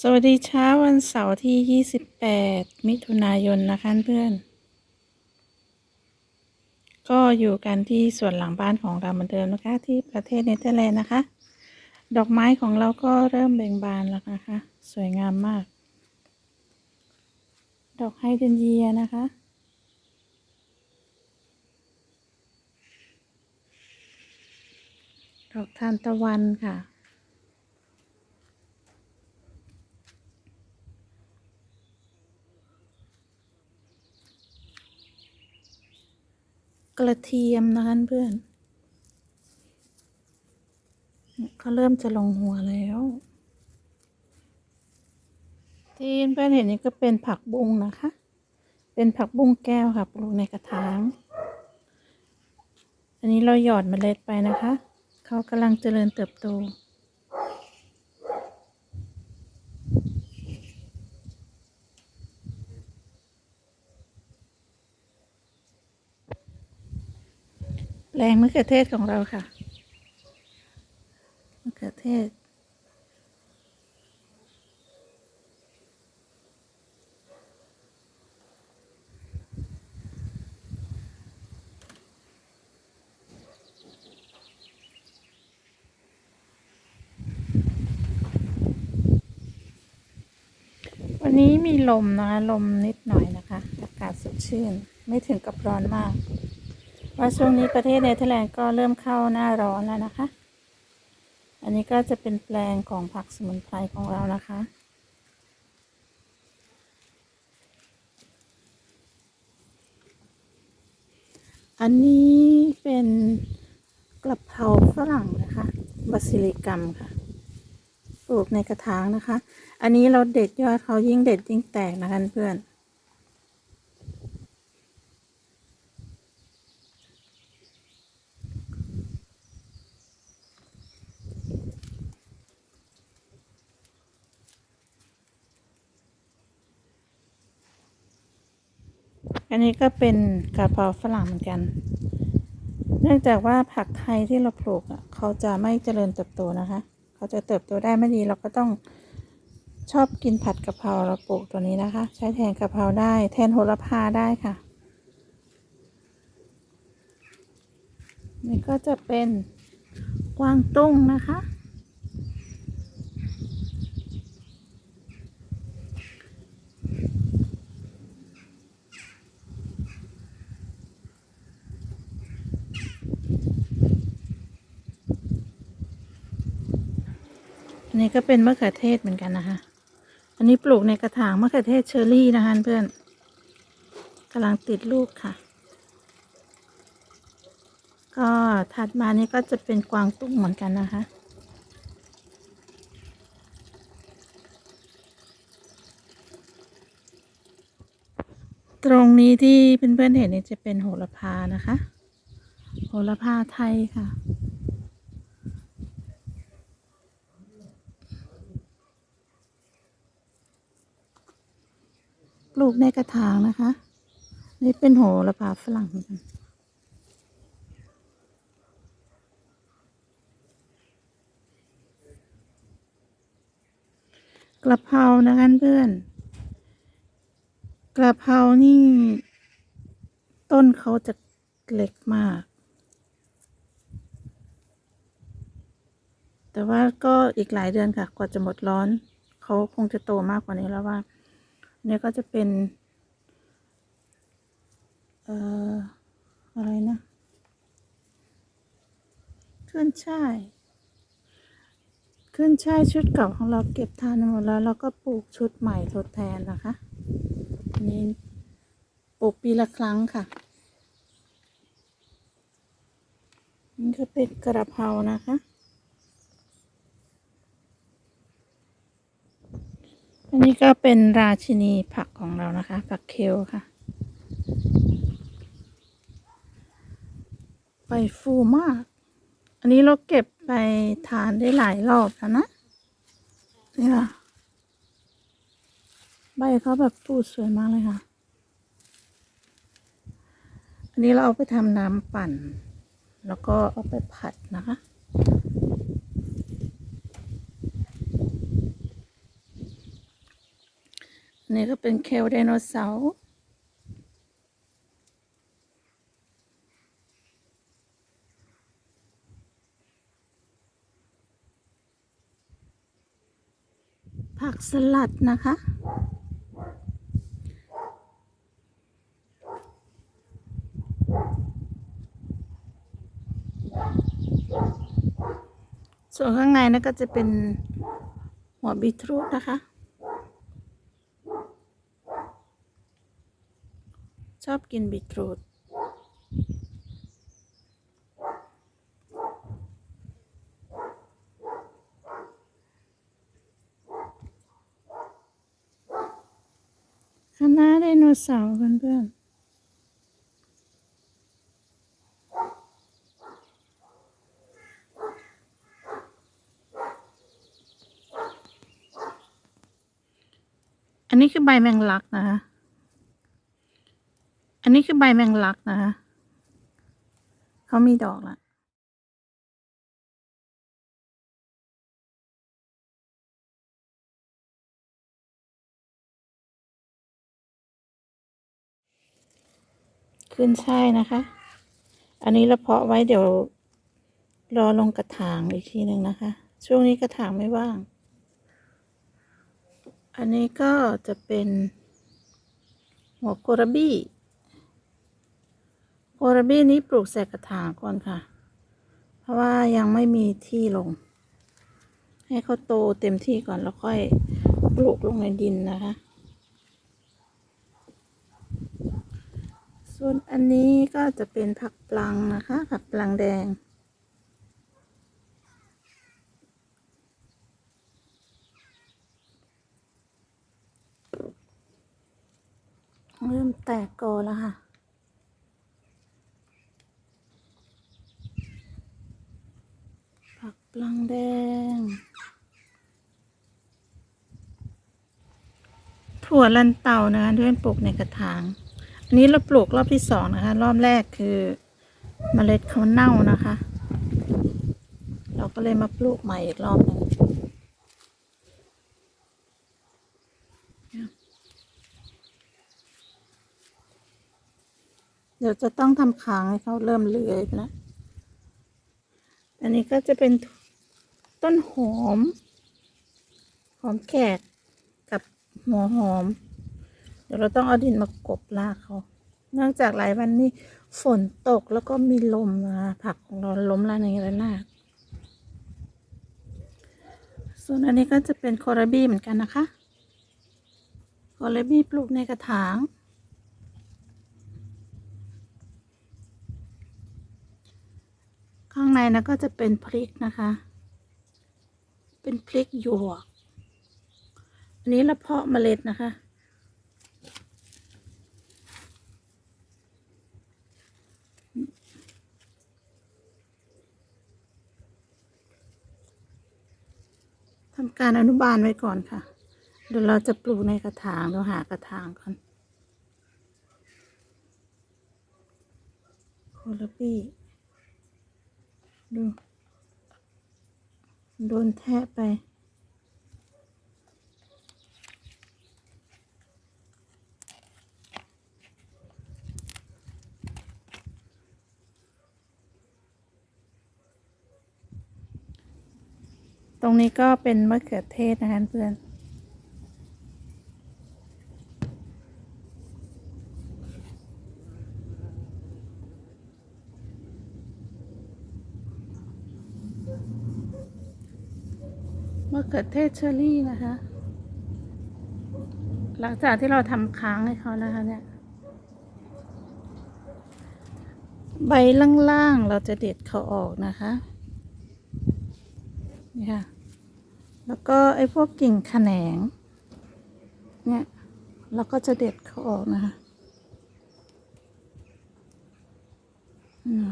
สวัสดีเช้าวันเสาร์ที่ 28 มิถุนายนนะคะเพื่อน ก็อยู่กันที่ส่วนหลังบ้านของเราเหมือนเดิมนะคะ ที่ประเทศเนเธอร์แลนด์นะคะ ดอกไม้ของเราก็เริ่มเบ่งบานแล้วนะคะ สวยงามมาก ดอกไฮเดรนเยียนะคะ ดอกทานตะวันค่ะ กระเทียมนะคะเพื่อนเขาเริ่มจะลงหัวแล้ว ที่เพื่อนเห็นนี่ก็เป็นผักบุ้งนะคะ เป็นผักบุ้งแก้วค่ะปลูกในกระถาง อันนี้เราหยอดเมล็ดไปนะคะ เขากำลังเจริญเติบโต แรงมะเขือเทศของเราค่ะมะเขือเทศ วันนี้มีลมนะคะลมนิดหน่อยนะคะ อากาศสดชื่น ไม่ถึงกับร้อนมาก เพราช่วงนี้ประเทศเนเธอร์แลนด์ก็เริ่มเข้าหน้าร้อนแล้วนะคะ อันนี้ก็จะเป็นแปลงของผักสมุนไพรของเรานะคะอันนี้เป็นกระเพราฝรั่งนะคะบาซิลิกัมค่ะ ปลูกในกระถางนะคะ อันนี้เราเด็ดยอดเขายิ่งเด็ดยิ่งแตกนะคะเพื่อน อันนี้ก็เป็นกระเพราฝรั่งเหมือนกัน เนื่องจากว่าผักไทยที่เราปลูกอะเขาจะไม่เจริญเติบโตนะคะ เขาจะเติบโตได้ไม่ดีเราก็ต้องชอบกินผัดกะเพราเราปลูกตัวนี้นะคะ ใช้แทนกะเพราได้ แทนโหระพาได้ค่ะ นี่ก็จะเป็นกวางตุ้งนะคะ นนี้ก็เป็นมะเขือเทศเหมือนกันนะคะ อันนี้ปลูกในกระถางมะเขือเทศเชอร์รี่นะคะเพื่อนกำลังติดลูกค่ะ ก็ถัดมานี่ก็จะเป็นกวางตุ้งเหมือนกันนะคะตรงนี้ที่เพื่อนๆเห็นนี่จะเป็นโหระพานะคะ โหระพาไทยค่ะ ปลูกในกระถางนะคะ นี่เป็นโหระพาฝรั่งกันกระเพรานะคะเพื่อน กระเพรานี่ ต้นเขาจะเล็กมาก แต่ว่าก็อีกหลายเดือนค่ะ กว่าจะหมดร้อน เขาคงจะโตมากกว่านี้แล้วว่า เนี่ยก็จะเป็นเอ่ออะไรนะขึ้นช่ายขึ้นช่ายชุดเก่าของเราเก็บทานหมดแล้วเราก็ปลูกชุดใหม่ทดแทนนะคะอันนี้ปลูกปีละครั้งค่ะ นี่ก็เป็นกระเพรานะคะ อันนี้ก็เป็นราชินีผักของเรานะคะ ผักเคลค่ะ ใบฟูมาก อันนี้เราเก็บไปทานได้หลายรอบแล้วนะ นี่ค่ะ ใบเขาแบบฟูสวยมากเลยค่ะ อันนี้เราเอาไปทำน้ำปั่น แล้วก็เอาไปผัดนะคะ นี่ก็เป็นเคลไดโนเสาร์ผักสลัดนะคะ ส่วนข้างในนั่นก็จะเป็นหัวบีทรูทนะคะ ชอบกินบีทรูทคณะไดโนเสาร์เพื่อนๆอันนี้คือใบแมงลักนะคะ นี้คือใบแมงลักนะคะเขามีดอกละขึ้นช่ายนะคะ อันนี้เราเพาะไว้เดี๋ยวรอลงกระถางอีกทีหนึ่งนะคะ ช่วงนี้กระถางไม่ว่าง อันนี้ก็จะเป็นหัวโกระบี้ โกระบี้นี้ปลูกใส่กระถางก่อนค่ะ เพราะว่ายังไม่มีที่ลง ให้เขาโตเต็มที่ก่อนแล้วค่อยปลูกลงในดินนะคะ ส่วนอันนี้ก็จะเป็นผักปลังนะคะ ผักปลังแดงเริ่มแตกกอแล้วค่ะ ผัก ปลังแดง ถั่วลันเตานะคะที่เป็นปลูกในกระถาง อันนี้เราปลูกรอบที่สองนะคะ รอบแรกคือเมล็ดเขาเน่านะคะ เราก็เลยมาปลูกใหม่อีกรอบหนึงเดี๋ยวจะต้องทำค้างให้เขาเริ่มเลื้อยไปแล้วอันนี้ก็จะเป็น ต้นหอม หอมแขกกับหัวหอม เดี๋ยวเราต้องเอาดินมากบรากเขาเนื่องจากหลายวันนี้ฝนตกแล้วก็มีลมนะคะผักของเราล้มละในระนาดส่วนอันนี้ก็จะเป็นโคราบี้เหมือนกันนะคะโคราบี้ปลูกในกระถาง ข้างในนะก็จะเป็นพริกนะคะ เป็นพริกหยวก อันนี้เราเพาะเมล็ดนะคะ ทำการอนุบาลไว้ก่อนค่ะ เดี๋ยวเราจะปลูกในกระถางเราหากระถางก่อนโคลาบี้ดู โดนแทะไป ตรงนี้ก็เป็นมะเขือเทศนะคะเพื่อน ขือเทศเชอรี่นะคะ หลังจากที่เราทำค้างให้เขานะคะเนี่ย ใบล่างๆเราจะเด็ดเขาออกนะคะนี่ค่ะ แล้วก็ไอ้พวกกิ่งแขนง เนี่ยเราก็จะเด็ดเขาออกนะคะ อืม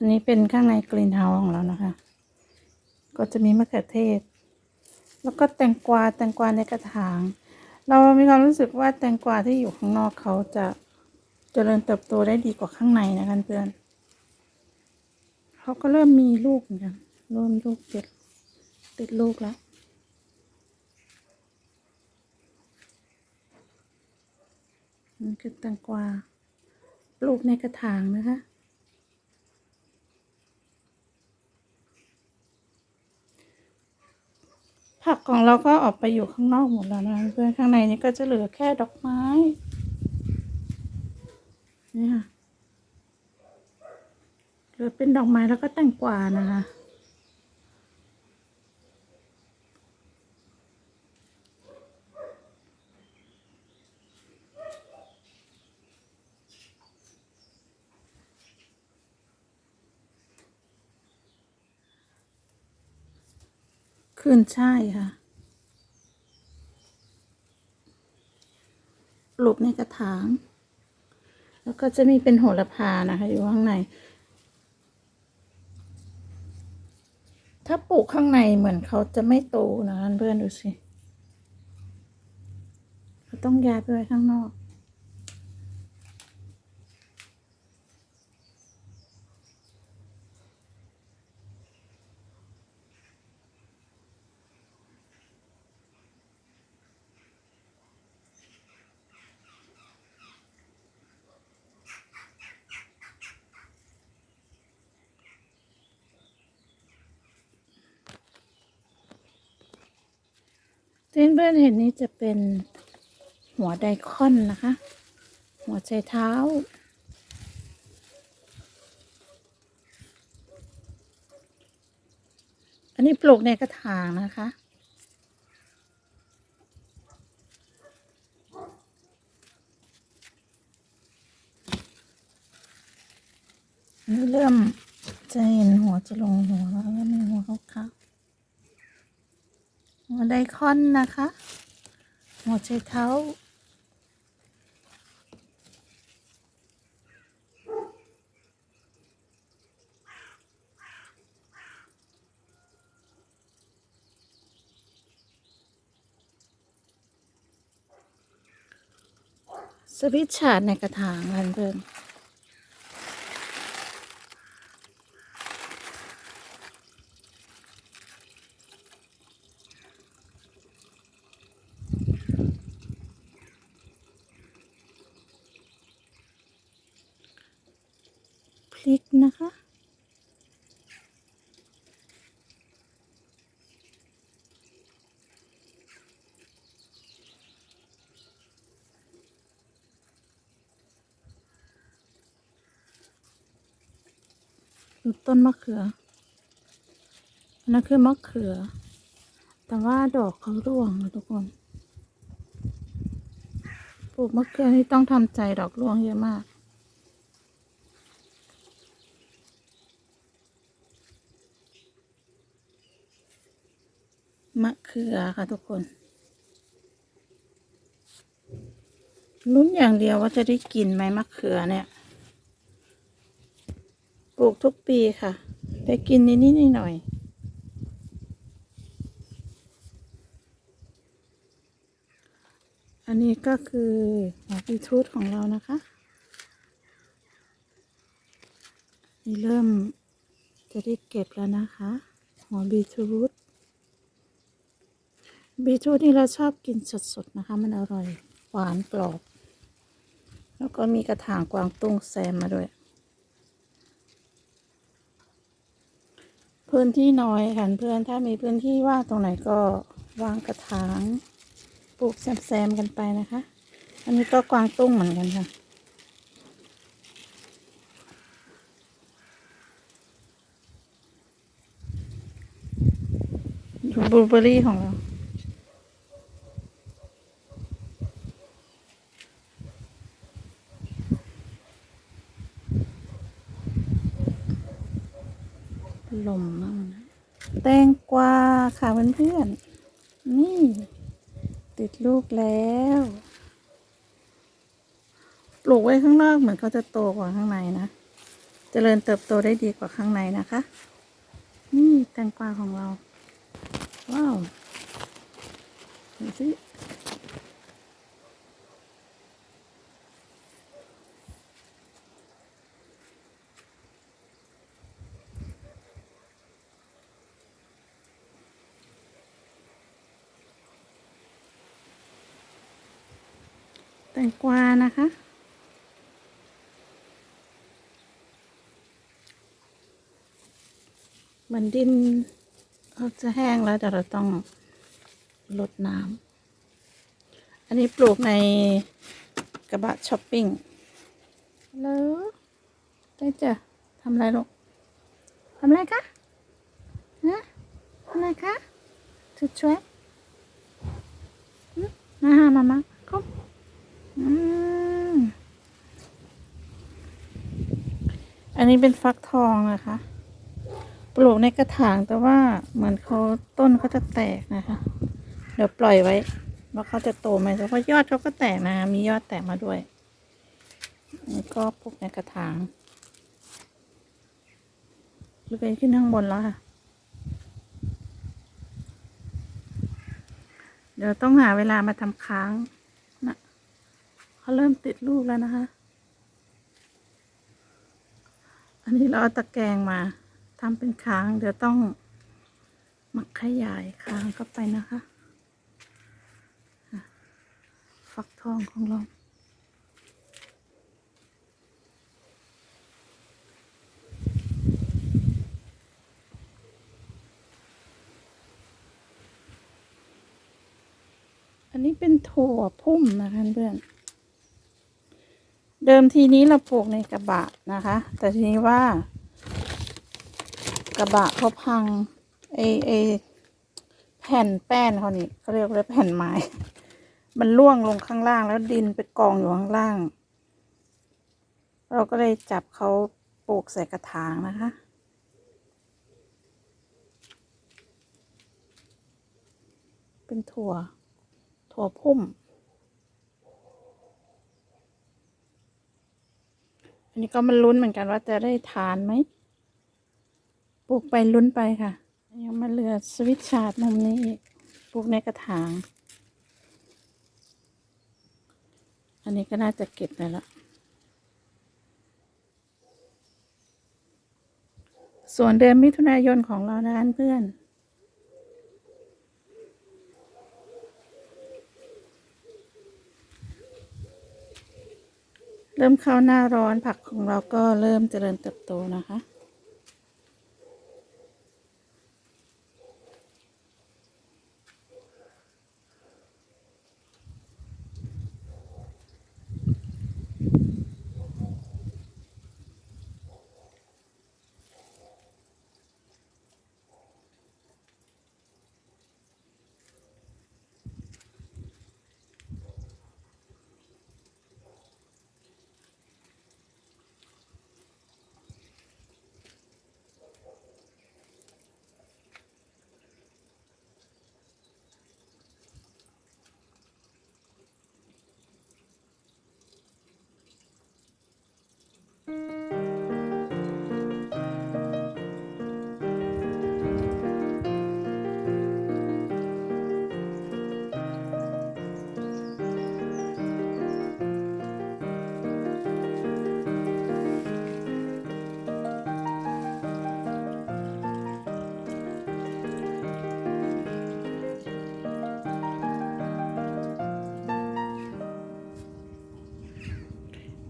อันนี้เป็นข้างในกรีนเฮาส์ของเรานะคะ ก็จะมีมะเขือเทศ แล้วก็แตงกวาแตงกวาในกระถาง เรามีความรู้สึกว่าแตงกวาที่อยู่ข้างนอกเขาจะเจริญเติบโตได้ดีกว่าข้างในนะคะเพื่อนเขาก็เริ่มมีลูกเหมือนกันเริ่มลูกติดติดลูกแล้วนี่คือแตงกวาปลูกในกระถางนะคะ ผักของเราก็ออกไปอยู่ข้างนอกหมดแล้วนะเพื่อนข้างในนี้ก็จะเหลือแค่ดอกไม้นี่ค่ะเหลือเป็นดอกไม้แล้วก็แตงกวานะคะ ขึ้นใช่ค่ะ ปลูกในกระถาง แล้วก็จะมีเป็นโหระพานะคะ อยู่ข้างใน ถ้าปลูกข้างในเหมือนเขาจะไม่โตนะเพื่อนดูสิเขาต้องย้ายไปไว้ข้างนอก ที่เพื่อนเห็นนี้จะเป็นหัวไดคอนนะคะ หัวใจเท้า อันนี้ปลูกในกระถางนะคะนี่เริ่มจะเห็นหัวจะลงหัวแล้วแล้วมีหัวขาว ไดคอนนะคะหัวใจเท้า สวิตช์ชาร์จในกระถางกันเพื่อนพลิกนะคะ ดูต้นมะเขืออันนั้นคือมะเขือ แต่ว่าดอกเขาร่วงนะทุกคน ปลูกมะเขือนี่ต้องทำใจดอกร่วงเยอะมากมะเขือค่ะทุกคน ลุ้นอย่างเดียวว่าจะได้กินไหมมะเขือเนี่ย ปลูกทุกปีค่ะ ได้กินนิดๆหน่อยอันนี้ก็คือหัวบีทรูทของเรานะคะ นี่เริ่มจะได้เก็บแล้วนะคะ หัวบีทรูทบีทรูทนี่เราชอบกินสดๆนะคะ มันอร่อย หวานกรอบ แล้วก็มีกระถางกวางตุ้งแซมมาด้วย พื้นที่น้อยค่ะเพื่อนถ้ามีพื้นที่ว่างตรงไหนก็วางกระถางปลูกแซมๆกันไปนะคะ อันนี้ก็กวางตุ้งเหมือนกันค่ะ บลูเบอรี่ของเรา ลมม แตงกวาค่ะเพื่อนๆนี่ ติดลูกแล้ว ปลูกไว้ข้างนอกเหมือนเขาจะโตกว่าข้างในนะเจริญเติบโตได้ดีกว่าข้างในนะคะ นี่แตงกวาของเรา ว้าวดูสิ แตงกวานะคะ มันดินเขาจะแห้งแล้วแต่เราต้องลดน้ำ อันนี้ปลูกในกระบะช้อปปิ้ง แล้วได้จะทำอะไรลูกทำอะไรคะฮะทำอะไรคะจะช่วยหึมาหามามาเข้า อันนี้เป็นฟักทองนะคะ ปลูกในกระถางแต่ว่าเหมือนเขาต้นเขาจะแตกนะคะ เดี๋ยวปล่อยไว้ว่าเขาจะโตไหมเพราะยอดเขาก็แตกนะ มียอดแตกมาด้วยนี่ก็ปลูกในกระถางหรือไปขึ้นข้างบนแล้วค่ะ เดี๋ยวต้องหาเวลามาทำค้าง เขาเริ่มติดลูกแล้วนะคะ อันนี้เราเอาตะแกรงมาทำเป็นค้าง เดี๋ยวต้องมาขยายค้างเข้าไปนะคะอะฟักทองของเราอันนี้เป็นถั่วพุ่มนะคะเพื่อน เดิมทีนี้เราปลูกในกระบะนะคะ แต่ทีนี้ว่า กระบะเขาพังเอเอแผ่นแป้นเขานี่เขาเรียกว่าแผ่นไม้ มันล่วงลงข้างล่างแล้วดินไปกองอยู่ข้างล่าง เราก็เลยจับเขาปลูกใส่กระถางนะคะเป็นถั่ว ถั่วพุ่ม นนี้ก็มันลุ้นเหมือนกันว่าจะได้ทานไหม ปลูกไปลุ้นไปค่ะ ยังมาเหลือสวิตชาร์ดมุมนี้อีก ปลูกในกระถาง อันนี้ก็น่าจะเก็บไปแล้ว ส่วนเดือนมิถุนายนของเรานะเพื่อน เริ่มเข้าหน้าร้อนผักของเราก็เริ่มเจริญเติบโตนะคะ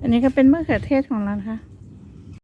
อันนี้ก็เป็นมะเขือเทศของเรานะคะ